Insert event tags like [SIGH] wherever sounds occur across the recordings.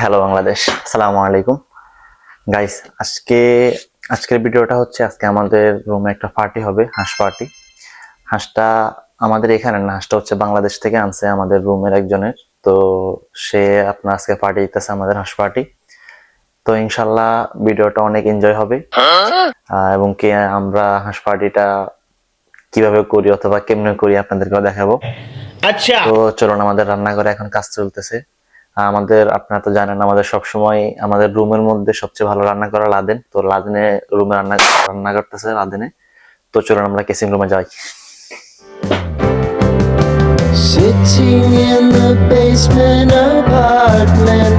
Hello Bangladesh আসসালামু আলাইকুম। Guys আজকে আজকের ভিডিওটা হচ্ছে আজকে আমাদের রুমে একটা পার্টি হবে হাঁস পার্টি হাঁসটা আমাদের এখানে না হাঁসটা হচ্ছে বাংলাদেশ থেকে আনছে আমাদের রুমের একজনের। তো সে আপনার আজকে পার্টি দিতেছে আমাদের হাঁস পার্টি তো ইনশাল্লাহ ভিডিওটা অনেক এনজয় হবে। এবং কে আমরা হাঁস পার্টিটা কীভাবে করি অথবা কেমনে করি আপনাদেরকেও দেখাবো। আচ্ছা। তো চলুন আমাদের রান্নাঘরে এখন কাজ চলতেছে। আমাদের আপনারা তো জানেন আমাদের সবসময় আমাদের রুমের মধ্যে সবচেয়ে ভালো রান্না করা লাদেন। তো লাদেনে রুমে রান্না রান্না করতেছে লাদেনে। তো চলুন আমরা কেসিং রুমে যাই। Sitting in the basement apartment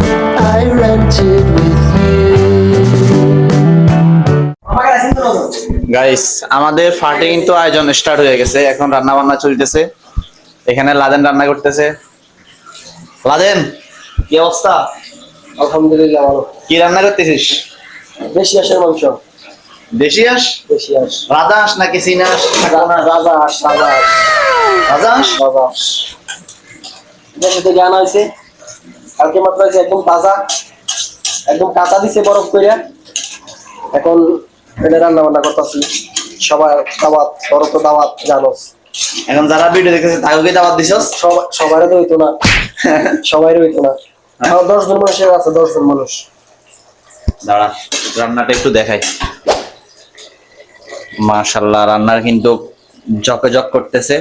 I rented with you. Guys আমাদের ফাটে কিন্তু আয়োজন স্টার্ট হয়ে গেছে। এখন রান্না বান্না চলতেছে। এখানে লাদেন রান্না করতেছে। লাদেন! কি অবস্থা? আলহামদুলিল্লাহ ভালো। কি রান্না করতেছিস? বেশি আসের মাংস। দেশি হাঁস? বেশি আস রাজা হাঁস নাকি চীনা হাঁস? রাজা আস রাজা আস রাজা হাঁস? রাজা আস দেশে থেকে আনা হয়েছে। কালকে মাত্র হয়েছে একদম তাজা। একদম কাঁচা দিছে বরফ করে এখন এটা রান্না বান্না করতেছি। সবার দাওয়াত বড় তো দাওয়াত জানোস। এখন যারা ভিডিও দেখতেছে তাকে দাবাত দিছস? সব- সবারই তো হইতো না। [LAUGHS] সবাই হইতো না। এখন দশ জন মানুষের আছে দশ জন মানুষ। দাঁড়া রান্নাটা একটু দেখাই। মাশাল্লাহ রান্নার কিন্তু জকজক করতেছে।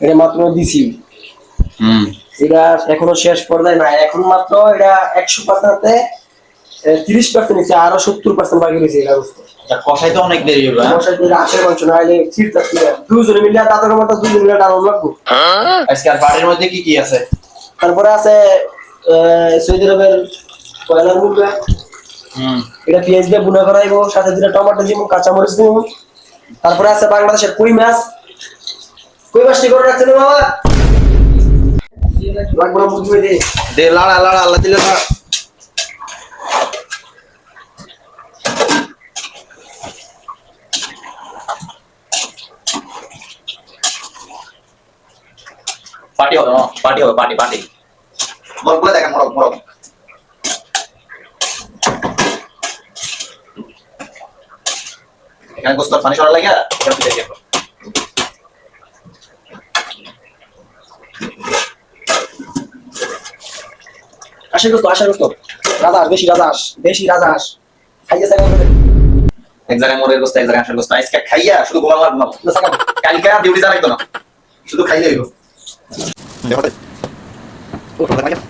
এটা মাত্র দিছি। হুম। এটা এখনও শেষ পর্যায়ে না এখন মাত্র এটা একশো পার্সেন্টে তিরিশ পার্সেন্ট নিচ্ছে আরও সত্তর পার্সেন্ট বাকি রয়েছে এটা বুঝতে কষাই তো অনেক দেরি হলো হ্যাঁ? মশাই করে আশের মাংস না হলে চিট দুজনে মিলে তাদের মতো দুজনে মিলে লাগবো। আজকে আর বাড়ির মধ্যে কি কি আছে? তারপরে আছে সৌদি আরবের কয়লার মুরগা এটা পেঁয়াজ দিয়ে বুনা করাইবো সাথে দিলে টমেটো দিব কাঁচামরিচ দিব। তারপরে আছে বাংলাদেশের কই মাছ। কুড়ি মাছ ঠিক করে রাখছেন বাবা? দে লাড়া লাড়া আল্লাহ দিলে লাড়া পার্টি হবে না পার্টি হবে পার্টি পার্টি। মরগুলো দেখেন মরক মরক। এখানে গোস্ত পানি সরা দিয়ে আশা করতো আশা করতো রাজা বেশি রাজা হাঁস, বেশি রাজা হাঁস। খাইয়ে। এক জায়গায় মরের গোস্ত এক জায়গায় আসার গোস্ত। আজকে খাইয়া শুধু গোলাম লাগবো না কালকে আর ডিউটি চালাইতো না। শুধু খাইলে হইব। 你花袋我装好再发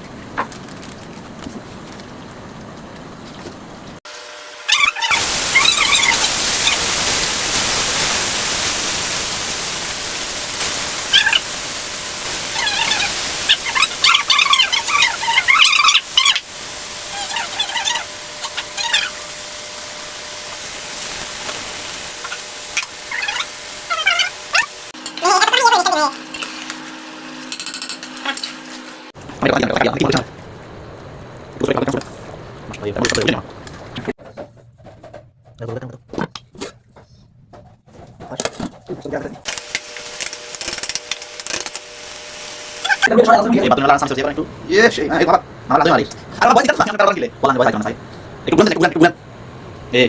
সামসে একটু ইয়ে সেই এই বাবা আমার লাগে মারি আর বাবা দিতে না কারণ গিলে বলান বাবা জানা ভাই একটু গুণ একটু গুণ একটু গুণ এ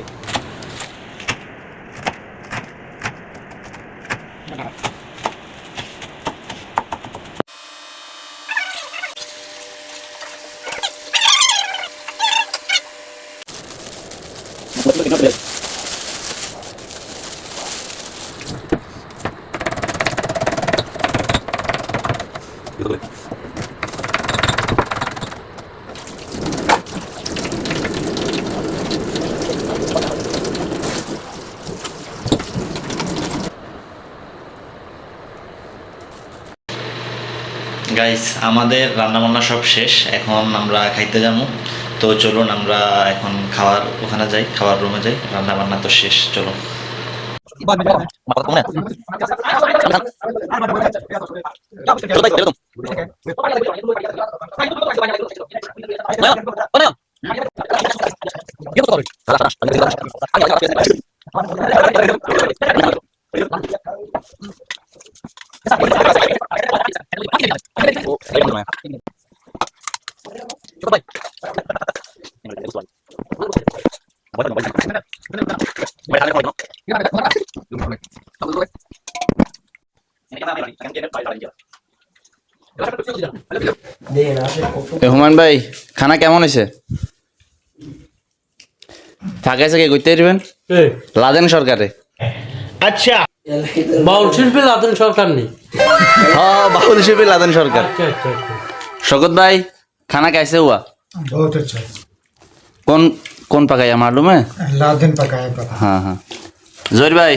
গাইস আমাদের রান্না বান্না সব শেষ। এখন আমরা খাইতে যাব। তো চলুন, আমরা এখন খাওয়ার ওখানে যাই, খাওয়ার রুমে যাই। রান্না বান্না তো শেষ চলো। হুমান ভাই খানা কেমন হয়েছে? ফাঁকা আছে কইতে দিবেন লাদেন সরকারে। আচ্ছা বাউল শিল্পী লাদেন সরকার নেই। হ্যাঁ বাউল শিল্পী লাদেন সরকার। আচ্ছা, আচ্ছা, আচ্ছা। শকত ভাই খানা খাইছে হুয়া? কোন कौन कौन पकाया मालूम है लादेन पकाया पका हाँ हाँ জহির ভাই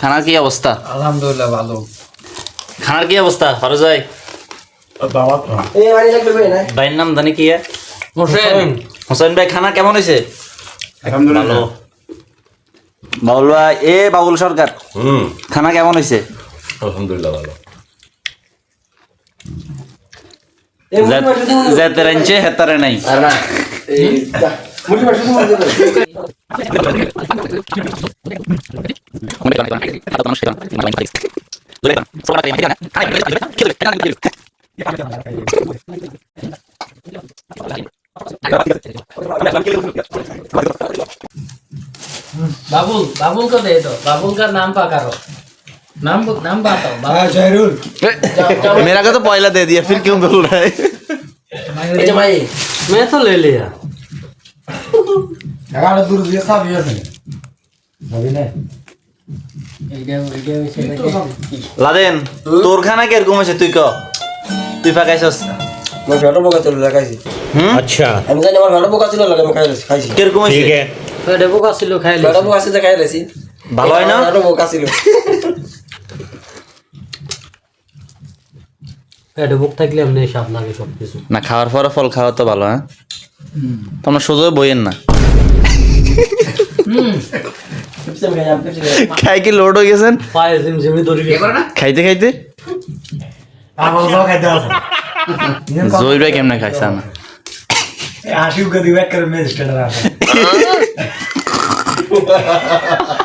খানার কি অবস্থা আলহামদুলিল্লাহ ভালো খানার কি অবস্থা ফরজ ভাই এই বাড়ি লাগবে ভাই না ভাইয়ের নাম জানি কি হোসেন হোসেন ভাই খানা কেমন হয়েছে ভালো বাউল ভাই এ বাউল সরকার খানা কেমন হয়েছে এই মুরগি মাংস দিয়ে মুরগি- যেতে রাঞ্চে হেতারে নাই बाबुल बाबुल को दे दो बाबुल का नाम पकड़ो नाम नाम बताओ हाँ जरूर मेरा का तो पहला दे दिया फिर क्यों बोल रहा है भाई मैं तो ले लिया এগারো দূর দিয়ে চাবি আছে। লাদেন তোর খানা আছে তুই ক? তুই মই বগা লাগাইছি আচ্ছা। আমি জানি আমার বগা লাগাই খাইছি। আছে। বগা ছিল খাই বগা খাই ভালো হয় না? বগা ছিল। থাকলে লাগে সব কিছু না খাওয়ার পরে ফল খাওয়া তো ভালো হ্যাঁ? তোমরা সোজা বইয়েন না। খাই কি লোড হয়ে গেছেন? খাইতে খাইতে? জহির ভাই কেমনে খাইছে না হাসি উগা দিবে করে [LAUGHS]